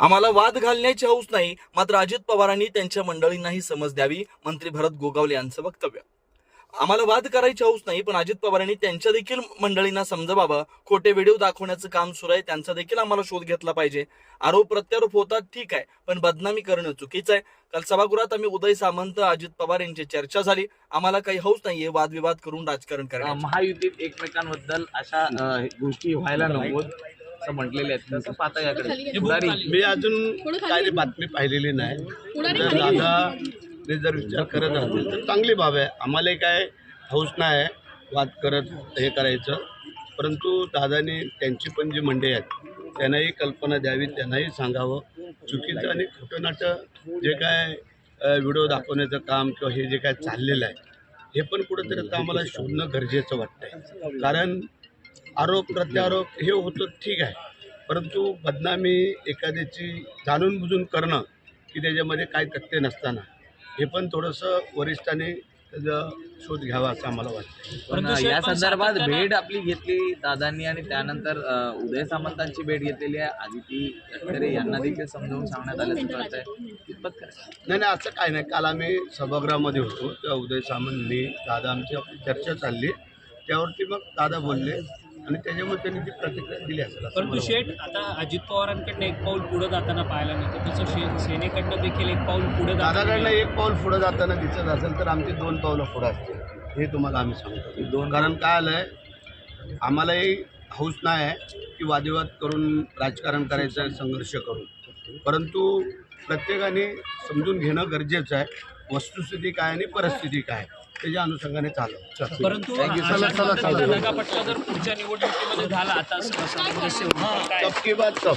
आम्हाला वाद घालण्याची हौस नाही मात्र अजित पवारांनी त्यांच्या मंडळींनाही समज द्यावी मंत्री भरत गोगावले यांचं वक्तव्य. आम्हाला वाद करायची हौस नाही पण अजित पवारांनी त्यांच्या देखील मंडळींना समजवावं खोटे व्हिडिओ दाखवण्याचं काम सुरू आहे त्यांचा देखील आम्हाला शोध घेतला पाहिजे. आरोप प्रत्यारोप होतात ठीक आहे पण बदनामी करणं चुकीचं आहे. काल सभागृहात आम्ही उदय सामंत अजित पवार यांची चर्चा झाली. आम्हाला काही हौस नाहीये वादविवाद करून राजकारण अ, महायुतीत एकमेकांबद्दल अशा गोष्टी व्हायला नको असं म्हटलेले आहेत. कसं पाहता याकडे. पुढारी. मी अजून काही बातमी पाहिलेली नाही. जर दादा जर विचार करत असतील तर चांगली बाब आहे. आम्हाला काय हौस नाही वाद करत हे करायचं. परंतु दादानी त्यांची पण जी मंडळी आहेत त्यांनाही कल्पना द्यावी त्यांनाही सांगावं. चुकीचं आणि खोटं नाटं जे काय व्हिडिओ दाखवण्याचं काम किंवा हे जे काय चाललेलं आहे हे पण कुठंतरी आता आम्हाला शोधणं गरजेचं वाटतंय. कारण आरोप प्रत्यारोप हे होतं ठीक आहे. परंतु बदनामी एखाद्याची जाणून बुजून करणं की त्याच्यामध्ये काय तथ्य नसताना हे पण थोडंसं वरिष्ठांनी त्याचा शोध घ्यावा असं आम्हाला वाटतं. पण या संदर्भात भेट आपली घेतली दादांनी आणि त्यानंतर उदय सामंतांची भेट घेतलेली आहे. आदिती तटकरे यांना देखील समजावून सांगण्यात आल्याचं कळत आहे कितपत खरं आहे? नाही नाही असं काय नाही. काल आम्ही सभागृहामध्ये होतो. तेव्हा उदय सामंतनी दादा आमची आपली चर्चा चालली. त्यावरती मग दादा बोलले आणि त्याच्यामुळे त्यांनी ती प्रतिक्रिया दिली असेल असं परंतु शेठ आता अजित पवारांकडनं एक पाऊल पुढे जाताना पाहायला मिळतं. तसं शे सेनेकडनं देखील एक पाऊल पुढे दादाकडनं एक पाऊल पुढं जाताना दिसत असेल तर आमची दोन पावलं पुढं असतील. हे तुम्हाला आम्ही सांगतो. दोन कारण काय आलं आहे आम्हालाही हौस नाही आहे की वादविवाद करून राजकारण करायचं आहे, संघर्ष करून. परंतु प्रत्येकाने समजून घेणं गरजेचं आहे. वस्तुस्थिती काय आणि परिस्थिती काय? त्याच्या अनुषंगाने चालू. परंतु चला, चला, चला. जर पुढच्या निवडणुकीमध्ये झाला आता स- सदस्य काय कब की बात कब